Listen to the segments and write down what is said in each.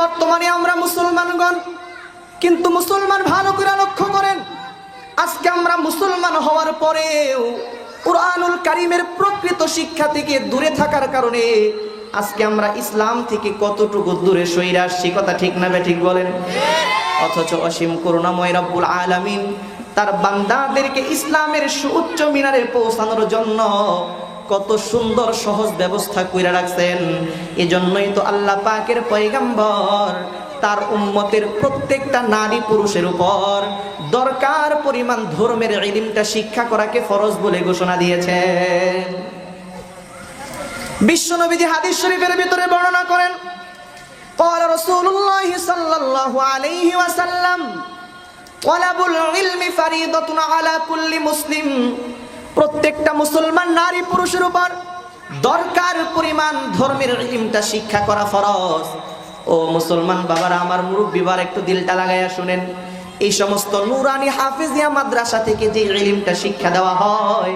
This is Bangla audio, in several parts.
বর্তমানে আমরা মুসলমানগণ। কিন্তু মুসলমান ভালো করে লক্ষ্য করেন, আজকে আমরা মুসলমান হওয়ার পরেও কোরআনুল কারিমের প্রকৃত শিক্ষা থেকে দূরে থাকার কারণে আজকে আমরা ইসলাম থেকে কতটুকু দূরে সইরা আসছি, কথা ঠিক না ঠিক বলেন? অথচ অসীম করুণাময় রব্বুল আলামিন তার বান্দাদেরকে ইসলামের সুউচ্চ মিনারে পৌঁছানোর জন্য কত সুন্দর সহজ ব্যবস্থা কইরা রাখছেন এজন্যই তো আল্লাহ পাকের পয়গাম্বর তার উম্মতের প্রত্যেকটা নারী পুরুষের উপর দরকার পরিমাণ ধর্মের ইলিমটা শিক্ষা করাকে ফরজ বলে ঘোষণা দিয়েছেন বিশ্বনবীজি হাদিস শরীফের ভিতরে বর্ণনা করেন قال رسول الله صلى الله عليه وسلم طلب العلم فريضة على كل مسلم প্রত্যেকটা মুসলমান নারী পুরুষের উপর দরকার পরিমাণ ধর্মের ইলমটা শিক্ষা করা ফরজ। ও মুসলমান বাবারা, আমার মুরব্বিবার একটু দিলটা লাগাইয়া শুনেন। এই সমস্ত নুরানি হাফিজিয়া মাদ্রাসা থেকে যে ইলমটা শিক্ষা দেওয়া হয়,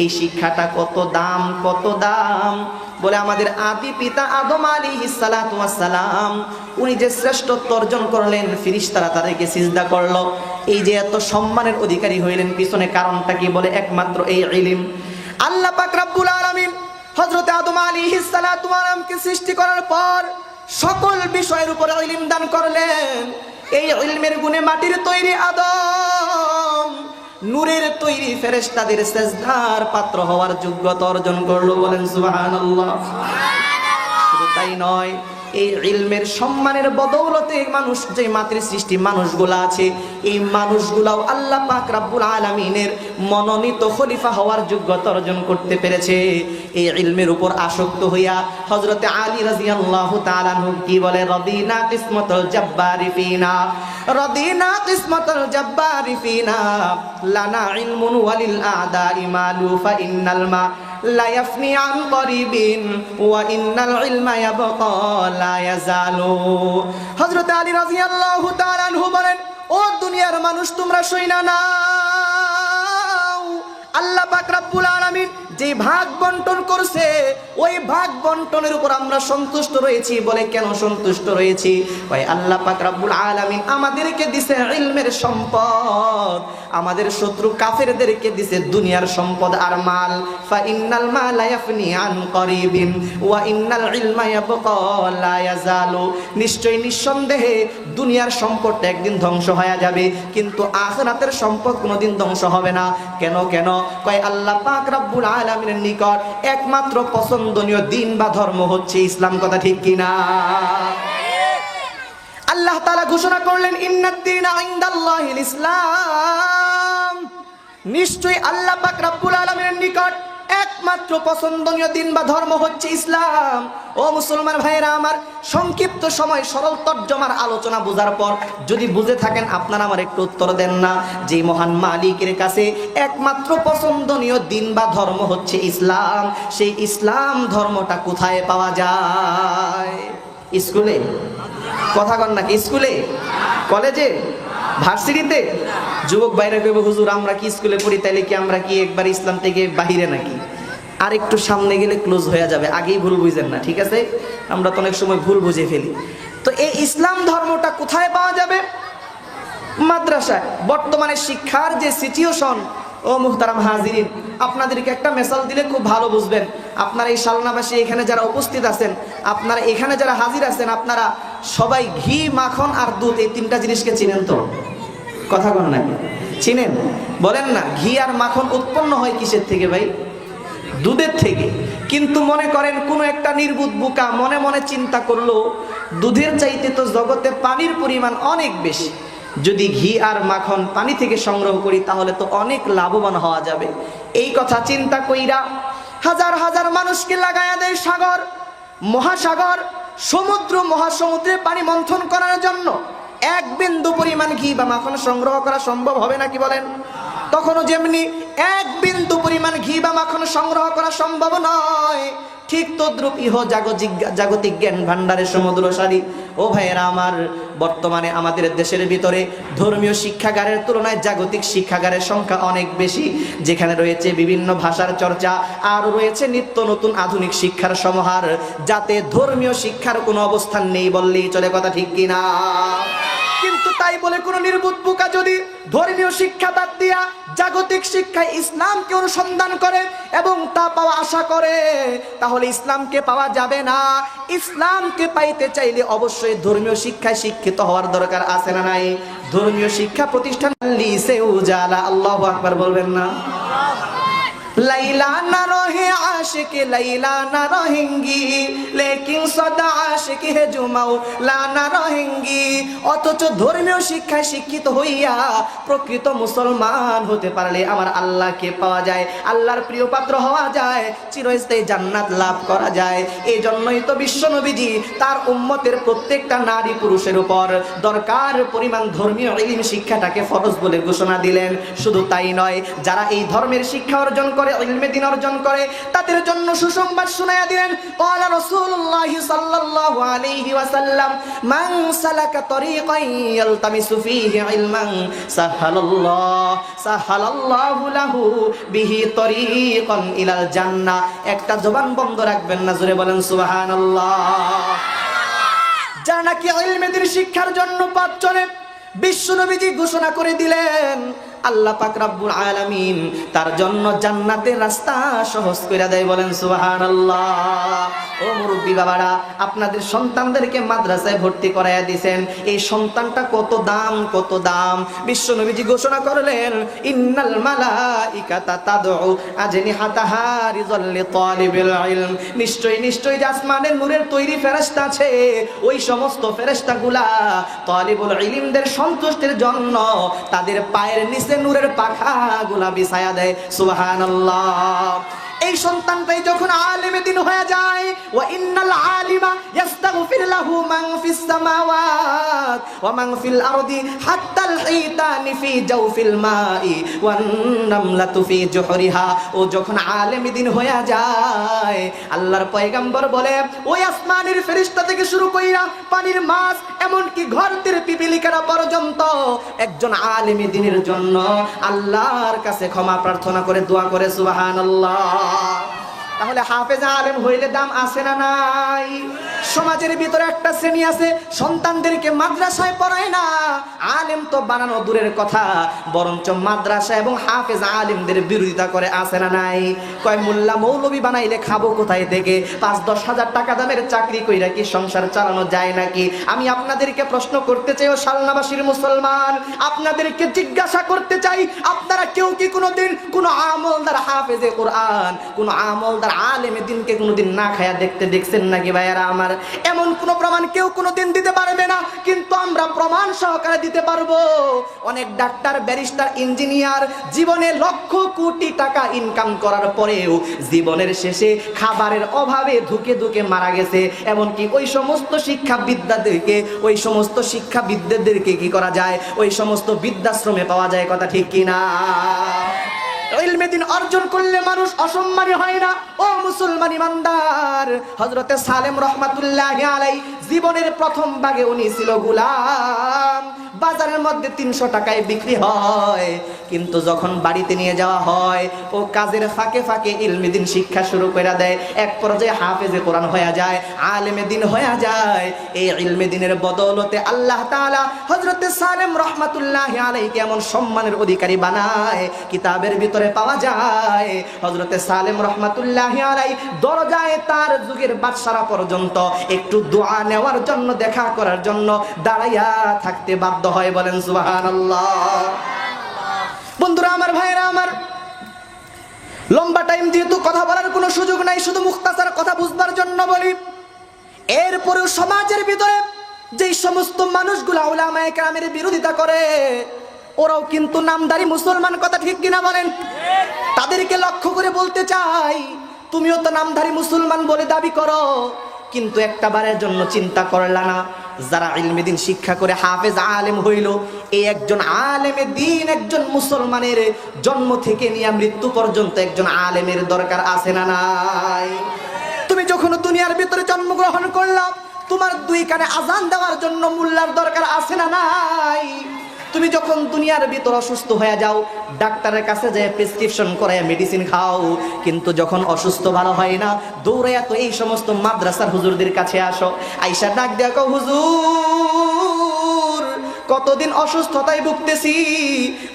এই শিক্ষাটা কত দাম কত দাম? বলে আমাদের আদি পিতা আদম আলী সালাম, উনি যে শ্রেষ্ঠত্ব অর্জন করলেন, ফিরিস্তারা তাদেরকে সিজদা করল। এই যে এত সম্মানের অধিকারী হইলেন, পিছনে কারণটা কি বলে? একমাত্র এই ইলিম। আল্লাহ পাক আলামিন হযরত আদম আলী সালামকে সৃষ্টি করার পর সকল বিষয়ের উপরে ইলিম দান করলেন। এই ইলমের গুণে মাটির তৈরি আদম। নূরের তৈরি ফেরেস্তাদের সেজদার পাত্র হওয়ার যোগ্যতা অর্জন করল বলেন সুবহানাল্লাহ। শুধু তাই নয় এই ইলমের সম্মানের বদৌলতে মানুষ, যে মাতৃ সৃষ্টি মানুষগুলা আছে, এই মানুষগুলাও আল্লাহ পাক রাব্বুল আলামিনের মনোনীত খলিফা হওয়ার যোগ্যতা অর্জন করতে পেরেছে। এই ইলমের উপর আসক্ত হইয়া হযরতে আলী রাদিয়াল্লাহু তাআলা আনহু কি বলে? রদিনা কিসমতুল জাব্বারি ফিনা, রদিনা কিসমতুল জাব্বারি ফিনা, লানা ইলমুন ওয়ালিল আদা ইমালু ফা ইন্নাল মা لا يفني عن قريب وإن العلم يبقى لا يزال হযরত আলী রাদিয়াল্লাহু তাআলা আনহু বলেন ও দুনিয়ার মানুষ তোমরা শুইনা নাও আল্লাহ পাক রব্বুল আলামিন যে ভাগ বন্টন করছে, ওই ভাগ বন্টনের উপর আমরা সন্তুষ্ট রয়েছি বলে কেন সন্তুষ্ট রয়েছি? ভাই, আল্লাহ পাক রব্বুল আলামিন আমাদেরকে দিছে ইলমের সম্পদ। আমাদের শত্রু কাফেরদেরকে দিছে দুনিয়ার সম্পদ আর মাল। ফা ইন্নাল মালা ইয়াফনি আন করিবিন, ওয়া ইন্নাল ইলমা ইয়াবকা লা ইয়াজালু। নিশ্চয় নিঃসন্দেহে দুনিয়ার সম্পদটা একদিন ধ্বংস হয়ে যাবে, কিন্তু আখিরাতের সম্পদ কোনোদিন ধ্বংস হবে না। কেন কেন? কয়, আল্লাহ পাক রব্বুল আলামিনের নিকট একমাত্র পছন্দনীয় দিন বা ধর্ম হচ্ছে ইসলাম, কথা ঠিক কিনা? আল্লাহ তালা ঘোষণা করলেন ইসলাম। নিশ্চয়ই আল্লাহ পাক রব্বুল আলমিনের নিকট একমাত্র পছন্দনীয় দিন বা ধর্ম হচ্ছে ইসলাম। ও মুসলমান ভাইয়েরা, আমার সংক্ষিপ্ত সময় সরল তর্জমার আলোচনা বোঝার পর যদি বুঝে থাকেন, আপনারা আমার একটু উত্তর দেন না যে মহান মালিকের কাছে একমাত্র পছন্দনীয় দিন বা ধর্ম হচ্ছে ইসলাম। সেই ইসলাম ধর্মটা কোথায় পাওয়া যায়? স্কুলে? কথা কন নাকি, স্কুলে? কলেজে? ভার্সিটিতে? যুবক বাইরে হুজুর, আমরা কি স্কুলে পড়ি? তাইলে কি আমরা কি একবার ইসলাম থেকে বাহিরে নাকি? আর একটু সামনে গেলে ক্লোজ হয়ে যাবে। আগেই ভুল বুঝেন না, ঠিক আছে? আমরা তো অনেক সময় ভুল বুঝে ফেলি। তো এই ইসলাম ধর্মটা কোথায় পাওয়া যাবে? মাদ্রাসায়। বর্তমানে শিক্ষার যে সিচুয়েশন ও মুহতারাম হাজিরিন, আপনাদেরকে একটা মেসাল দিলে খুব ভালো বুঝবেন। আপনারা এই শালনাবাসী এখানে যারা উপস্থিত আছেন, আপনারা এখানে যারা হাজির আছেন, আপনারা সবাই ঘি, মাখন আর দুধ, এই তিনটা জিনিসকে চিনেন তো? কথা কন নাকি? চিনেন? বলেন না, ঘি আর মাখন উৎপন্ন হয় কিসের থেকে ভাই? দুধের থেকে। কিন্তু মনে করেন কোনো একটা নির্বুধ বুকা মনে মনে চিন্তা করল, দুধের চাইতে তো জগতে পানির পরিমাণ অনেক বেশি। যদি ঘি আর মাখন পানি থেকে সংগ্রহ করি, তাহলে তো অনেক লাভবান হওয়া যাবে। এই কথা চিন্তা কইরা হাজার হাজার মানুষকে লাগায়া দেয় সাগর, মহাসাগর, সমুদ্র, মহাসমুদ্রে পানি মন্থন করার জন্য। এক বিন্দু পরিমাণ ঘি বা মাখন সংগ্রহ করা সম্ভব হবে নাকি বলেন? তখনও যেমনি এক বিন্দু পরিমাণ ঘি বা মাখন সংগ্রহ করা সম্ভব নয় ঠিক তদ্রুপ ইহ জাগতিক জাগতিক জ্ঞান ভান্ডারের সমুদ্রসারী ও ভাইয়েরা, আমার বর্তমানে আমাদের দেশের ভিতরে ধর্মীয় শিক্ষাগারের তুলনায় জাগতিক শিক্ষাগারের সংখ্যা অনেক বেশি, যেখানে রয়েছে বিভিন্ন ভাষার চর্চা, আর রয়েছে নিত্য নতুন আধুনিক শিক্ষার সমাহার, যাতে ধর্মীয় শিক্ষার কোনো অবস্থান নেই বললেই চলে কথা ঠিক কিনা? কিন্তু তাই বলে কোন নির্বুধ বোকা যদি ধর্মীয় শিক্ষা বাদ দিয়া জাগতিক শিক্ষায় ইসলামকে অনুসন্ধান করে এবং তা পাওয়া আশা করে, তাহলে ইসলামকে পাওয়া যাবে না। ইসলামকে পাইতে চাইলে অবশ্যই ধর্মীয় শিক্ষায় শিক্ষিত হওয়ার দরকার আছে না নাই? ধর্মীয় শিক্ষা প্রতিষ্ঠান লিসে উজালা আল্লাহ আকবার বলবেন না? লাইলা না রহে आशिक लैला न रहेंगी लेकिन सदा आशिक है जुमाऊ ला न रहेंगी অথচ ধর্মীয় শিক্ষায় শিক্ষিত হইয়া প্রকৃত মুসলমান হতে পারলে আমার আল্লাহকে পাওয়া যায় আল্লাহর প্রিয় পাত্র হওয়া যায় চিরস্থায়ী জান্নাত লাভ করা যায় এই জন্যই তো বিশ্বনবীজি তার উম্মতের প্রত্যেকটা নারী পুরুষের উপর দরকার পরিমাণ ধর্মীয় ইলিম শিক্ষাটাকে ফরজ বলে ঘোষণা দিলেন শুধু তাই নয় যারা এই ধর্মের শিক্ষা অর্জন করে ইলমে দিন অর্জন করে তাদের জন্য সুসংবাদ শোনায়া দিলেন, ক্বালা রাসূলুল্লাহ সাল্লাল্লাহু আলাইহি ওয়াসাল্লাম, মান সালাকা ফীহি ইলমান, সাহালাল্লাহ, সাহালাল্লাহু লাহু বিহি তরিকান ইলাল জান্নাহ একটা জবান বন্ধ রাখবেন না, জোরে বলেন, সুবহানাল্লাহ। যারা নাকি ইলমেদের শিক্ষার জন্য পথ চলে বিশ্বনবীজি ঘোষণা করে দিলেন আল্লাহ পাক রাব্বুল আলামিন তার জন্য জান্নাতের রাস্তা সহজ করে দেয়, বলেন সুবহানাল্লাহ। ও মুরব্বী বাবারা, আপনাদের সন্তানদেরকে মাদ্রাসায় ভর্তি করাইয়া দিবেন এই সন্তানটা কত দাম কত দাম? বিশ্বনবীজি ঘোষণা করলেন, ইন্নাল মালাইকাতা তাদউ আজনিহাতাহা রিজাল লিতালিবিল ইলম। নিশ্চয়ই নিশ্চয়ই যে আসমানের নূরের তৈরি ফেরেশতা আছে, ওই সমস্ত ফেরেশতাগুলা তালিবুল ইলমদের সন্তুষ্টির জন্য তাদের পায়ের নিচে নূরের পাখাগুলা বিছায়া দেয়, সুবহানাল্লাহ। এই সন্তানটাই যখন আলেমে দিন হয়ে যায়, ওয়া ইন্নাল আলিমা ইস্তাগফির লাহু মান ফিস সামাওয়াত ওয়া মান ফিল আরদি হাত্তাল হিতানি ফি জাওফিল মাই ওয়ান নামলাতু ফি জুহরিহা। ও যখন আলেমে দিন হয়ে যায়, আল্লাহর পয়গম্বর বলে, ওই আসমানের ফেরেশতা থেকে শুরু কইরা পানির মাছ এমনকি ঘর তীর পিপিলিকারা পর্যন্ত একজন আলিমি দিনের জন্য আল্লাহর কাছে ক্ষমা প্রার্থনা করে দোয়া করে, সুবহানাল্লাহ। তাহলে হাফেজ আলেম হইলে দাম আসে না নাই? সমাজের ভিতরে একটা শ্রেণি আছে, সন্তানদেরকে মাদ্রাসায় পড়ায় না। আলেম তো বানানো দূরের কথা, বরঞ্চ মাদ্রাসা এবং হাফেজ আলেমদের বিরোধিতা করে আছে না নাই? কয়, মোল্লা মৌলবী বানাইলে খাব কোথায় থেকে? পাঁচ, দশ হাজার টাকা দামের চাকরি কইরা কি সংসার চালানো যায় নাকি? আমি আপনাদেরকে প্রশ্ন করতে চাই, ও সালনাবাসীর মুসলমান, আপনাদেরকে জিজ্ঞাসা করতে চাই, আপনারা কেউ কি কোনোদিন কোনো আমলদার হাফেজে কোরআন, কোনো আমলদার আলেমে দিনকে কোনোদিন না খায়া দেখতে দেখছেন নাকি ভাইয়ারা আমার? এমন কোনো প্রমাণ কেউ কোনোদিন দিতে পারবে না, কিন্তু আমরা প্রমাণ সহকারে দিতে পারব। অনেক ডাক্তার, ব্যারিস্টার, ইঞ্জিনিয়ার জীবনে লক্ষ কোটি টাকা ইনকাম করার পরেও জীবনের শেষে খাবারের অভাবে ধুকে ধুকে মারা গেছে। এমনকি ওই সমস্ত শিক্ষাবিদ্যাদেরকে, ওই সমস্ত শিক্ষাবিদদেরকে কি করা যায়? ওই সমস্ত বৃদ্ধাশ্রমে পাওয়া যায় কথা ঠিক কিনা? ইলমে দিন অর্জন করলে মানুষ অসম্মানী হয় না। ও মুসলমান ইমানদার হজরতে সালেম রহমাতুল্লাহ আলাই জীবনের প্রথম ভাগে উনি ছিল গুলাম। বাজারের মধ্যে তিনশো টাকায় বিক্রি হয়। কিন্তু যখন বাড়িতে নিয়ে যাওয়া হয়, ও কাজের ফাঁকে ফাঁকে ইলমে দিন শিক্ষা শুরু করে দেয়। এক পর্যায়ে হাফেজে কোরআন হয়ে যায়, আলেমে দিন হয়ে যায়। এই ইলমে দিনের বদৌলতে আল্লাহ তাআলা হজরতে সালেম রহমাতুল্লাহ আলাইকে এমন সম্মানের অধিকারী বানায়, কিতাবের ভিতরে পাওয়া যায়। হজরতে সালেম রহমাতুল্লাহ আলাই দরজায় তার যুগের বাদশারা পর্যন্ত একটু দোয়া নেওয়ার জন্য, দেখা করার জন্য দাঁড়াইয়া থাকতে বাধ্য হয় বলেন, সুবহানাল্লাহ। বন্ধুরা, আমার ভাইরা আমার লম্বা টাইম যেহেতু কথা বলার কোনো সুযোগ নাই, শুধু মুক্তাসার কথা বুঝবার জন্য বলি, এরপরেও সমাজের ভিতরে যেই সমস্ত মানুষগুলো ওলামায়ে কেরামের বিরোধিতা করে, ওরাও কিন্তু নামদারি মুসলমান কথা ঠিক কিনা বলেন? তাদেরকে লক্ষ্য করে বলতে চাই, তুমিও তো নামধারী মুসলমান বলে দাবি করো, কিন্তু একটা বারের জন্য চিন্তা করলা না। যারা ইলমেদিন শিক্ষা করে হাফেজ আলেম হইল, এই একজন আলেমে দিন একজন মুসলমানের জন্ম থেকে নিয়ে মৃত্যু পর্যন্ত একজন আলেমের দরকার আছে না নাই? তুমি যখন দুনিয়ার ভিতরে জন্মগ্রহণ করলাম তোমার দুই কানে আজান দেওয়ার জন্য মূল্যার দরকার আছে না নাই? তুমি যখন দুনিয়ার ভিতর অসুস্থ হয়ে যাও, ডাক্তারের কাছে যে প্রেসক্রিপশন করে মেডিসিন খাও। কিন্তু যখন অসুস্থ ভালো হয় না দৌড়ে তো এই সমস্ত মাদ্রাসার হুজুরদের কাছে আসো। আইসা ডাক দেখো হুজুর! কতদিন অসুস্থতায় ভুগতেছি?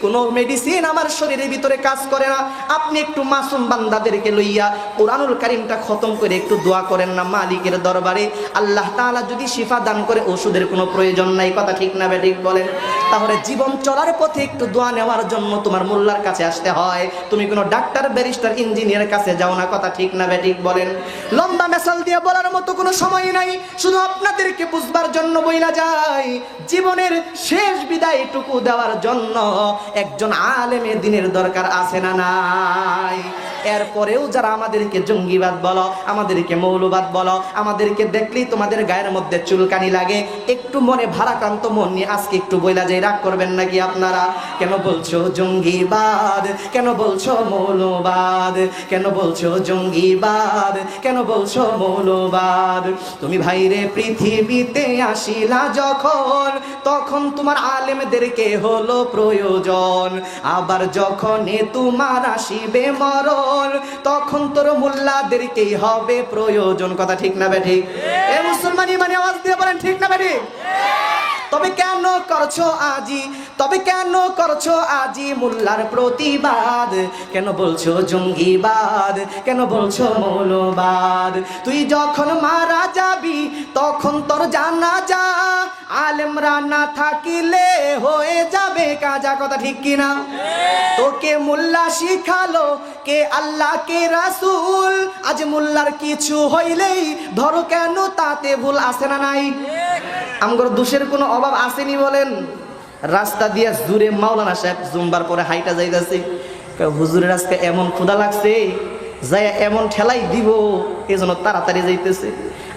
কোনো মেডিসিন আমার শরীরের ভিতরে কাজ করে না। আপনি একটু মাসুম বান্দাদেরকে লইয়া কোরআনুল কারিমটা খতম করে একটু দোয়া করেন না মালিকের দরবারে। আল্লাহ তাআলা যদি শিফা দান করে, ওষুধের কোনো প্রয়োজন নাই। কথা ঠিক না ঠিক বলেন? তাহলে জীবন চলার পথে একটু দোয়া নেওয়ার জন্য তোমার মোল্লার কাছে আসতে হয়। তুমি কোনো ডাক্তার, ব্যারিস্টার ইঞ্জিনিয়ার কাছে যাও না। কথা ঠিক না ঠিক বলেন? লম্বা মেসাল দিয়ে বলার মতো কোনো সময় নাই। শুধু আপনাদেরকে বুঝবার জন্য বইলা যায়। জীবনের শেষ বিদায়টুকু দেওয়ার জন্য একজন আলেমে দিনের দরকার আছে না নাই? এরপরেও যারা আমাদেরকে জঙ্গিবাদ বলো, আমাদেরকে মৌলবাদ বলো, আমাদেরকে দেখলেই তোমাদের গায়ের মধ্যে চুলকানি লাগে, একটু মনে ভারাক্রান্ত মন নিয়ে আজকে একটু বইলা যাই, রাগ করবেন নাকি আপনারা? কেন বলছো জঙ্গিবাদ? কেন বলছো মৌলবাদ? কেন বলছো জঙ্গিবাদ? কেন বলছো মৌলবাদ? তুমি ভাইরে পৃথিবীতে আসিলা যখন, তখন তোমার আলেমদেরকে হলো প্রয়োজন। আবার যখন তোমার আসিবে মরণ তখন তোর মোল্লাদেরকেই হবে প্রয়োজন। কথা ঠিক না ব্যাঠি এ মুসলমানি মানে আওয়াজ দিয়ে বলেন, ঠিক না বেঠি তবে কেন করছ আজি? তবে কেন করছ আজি মোল্লার প্রতিবাদ? কেন বলছো জঙ্গিবাদ? কেন বলছো মৌলবাদ? তুই যখন মারা যাবি, তখন তোর জানা যা আলেমরা না থাকিলে হয়ে যাবে কাজা। কথা ঠিক কিনা তোকে মোল্লা শিখালো কে আল্লাহ, কে রাসূল? আজ মোল্লার কিছু হইলেই ধরো কেন, তাতে ভুল আসে না নাই? আমগর দোষের কোনো অভাব আসেনি বলেন। রাস্তা দিয়া জুড়ে মাওলানা সাহেব জুম্বার পরে হাইটা যাইতেছে। হুজুরের আজকে এমন ক্ষুদা লাগছে যাই এমন ঠেলাই দিব এজন্য তাড়াতাড়ি যাইতেছে।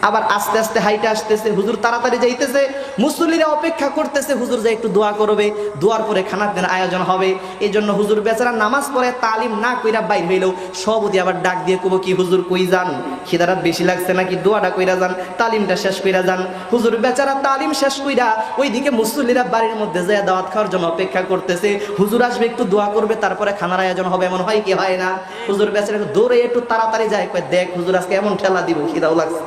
আবার আস্তে আস্তে হাইটে আসতেছে, হুজুর তাড়াতাড়ি যাইতেছে। মুসল্লিরা অপেক্ষা করতেছে, হুজুর যে একটু দোয়া করবে। দোয়ার পরে খানার দিন আয়োজন হবে। এই জন্য হুজুর বেচারা নামাজ পড়ে, তালিম না কইরা বাইর হইলেও সবদি আবার ডাক দিয়ে কব কি, হুজুর কই যান? খিদারাত বেশি লাগছে নাকি? দোয়াটা কইরা যান, তালিমটা শেষ কইরা যান। হুজুর বেচারা তালিম শেষ কইরা ওইদিকে মুসল্লিরা বাড়ির মধ্যে যায় দাওয়াত খাওয়ার জন্য অপেক্ষা করতেছে। হুজুর আসবে, একটু দোয়া করবে, তারপরে খানার আয়োজন হবে। এমন হয় কি, হয় না? হুজুর বেচারা দৌড়ে একটু তাড়াতাড়ি যায় দেখ হুজুর, আজকে এমন ঠেলা দিব, খিদাও লাগছে।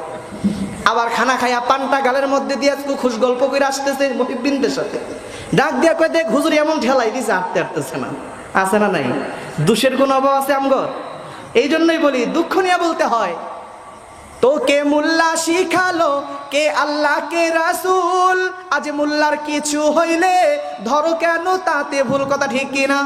আবার খানা খাইয়া পানটা গালের মধ্যে দিয়ে খুশ গল্প করে আসতেছে মহিবিনদের সাথে। ডাক দিয়া কয়ে, দেখ, হুজুর এমন ঠেলাই দিছে, আটতে আটতেছে না। আছে না নাই? দুষের কোনো অভাব আছে আমগর? এই জন্যই বলি, দুঃখ নিয়ে বলতে হয় তোকে মুল্লা শিখালো কে আল্লাহ কে রাসূল? আজ মুল্লার কিছু হইলে ধরো কেন তাতে ভুল কথা ঠিক কিনা?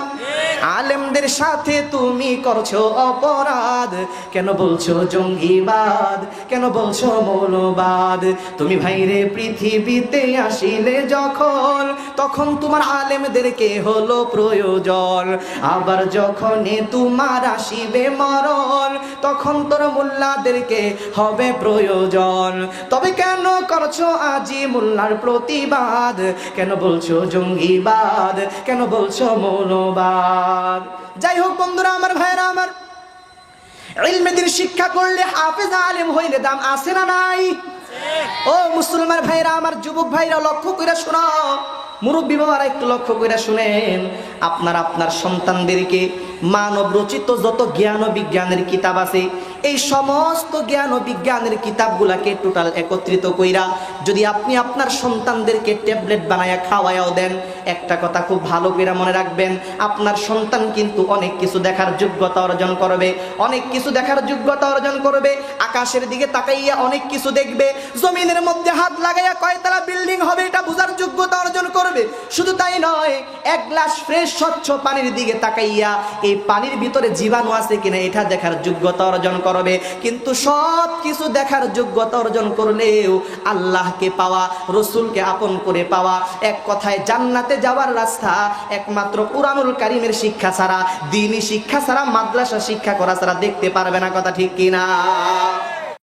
আলেমদের সাথে তুমি করছ অপরাধ। কেন বলছো জঙ্গিবাদ? কেন বলছো মৌলবাদ? তুমি ভাইরে পৃথিবীতে আসিলে যখন, তখন তোমার আলেমদেরকে হলো প্রয়োজন? আবার যখন তোমার আসিবে মরণ, তখন তোর মোল্লাদেরকে হবে প্রয়োজন। তবে কেন করছ আজি মোল্লার প্রতিবাদ? কেন বলছো জঙ্গিবাদ? কেন বলছো মৌলবাদ? যাই হোক বন্ধুরা, আমার ভাইরা আমার ইলমেদিন শিক্ষা করলে হাফেজ আলেম হইলে দাম আছে না নাই? ও মুসলমান ভাইরা আমার যুবক ভাইরা লক্ষ্য করে শোনো। মুরব্বী বাবারা, একটু লক্ষ্য করে শুনেন। আপনার আপনার সন্তানদেরকে মানব রচিত যত জ্ঞান ও বিজ্ঞানের কিতাব আছে এই সমস্ত জ্ঞান ও বিজ্ঞানের কিতাবগুলাকে টোটাল একত্রিত কইরা যদি আপনি আপনার সন্তানদেরকে ট্যাবলেট বানায়া খাওয়ায়াও দেন, একটা কথা খুব ভালো করে মনে রাখবেন, আপনার সন্তান কিন্তু অনেক কিছু দেখার যোগ্যতা অর্জন করবে, অনেক কিছু দেখার যোগ্যতা অর্জন করবে, আকাশের দিকে তাকাইয়া অনেক কিছু দেখবে, জমিনের মধ্যে হাত লাগাইয়া কয়তলা বিল্ডিং হবে এটা বোঝার যোগ্যতা অর্জন করবে শুধু তাই নয় এক গ্লাস ফ্রেশ স্বচ্ছ পানির দিকে তাকাইয়া এই পানির ভিতরে জীবাণু আছে কিনা এটা দেখার যোগ্যতা অর্জন করবে। কিন্তু সব কিছু দেখার যোগ্যতা অর্জন করলেও আল্লাহকে পাওয়া, রসুলকে আপন করে পাওয়া, এক কথায় জান্নাতে যাওয়ার রাস্তা একমাত্র কোরআনুল কারিমের শিক্ষা ছাড়া দিনই শিক্ষা ছাড়া, মাদ্রাসা শিক্ষা করা ছাড়া দেখতে পারবে না কথা ঠিক কিনা।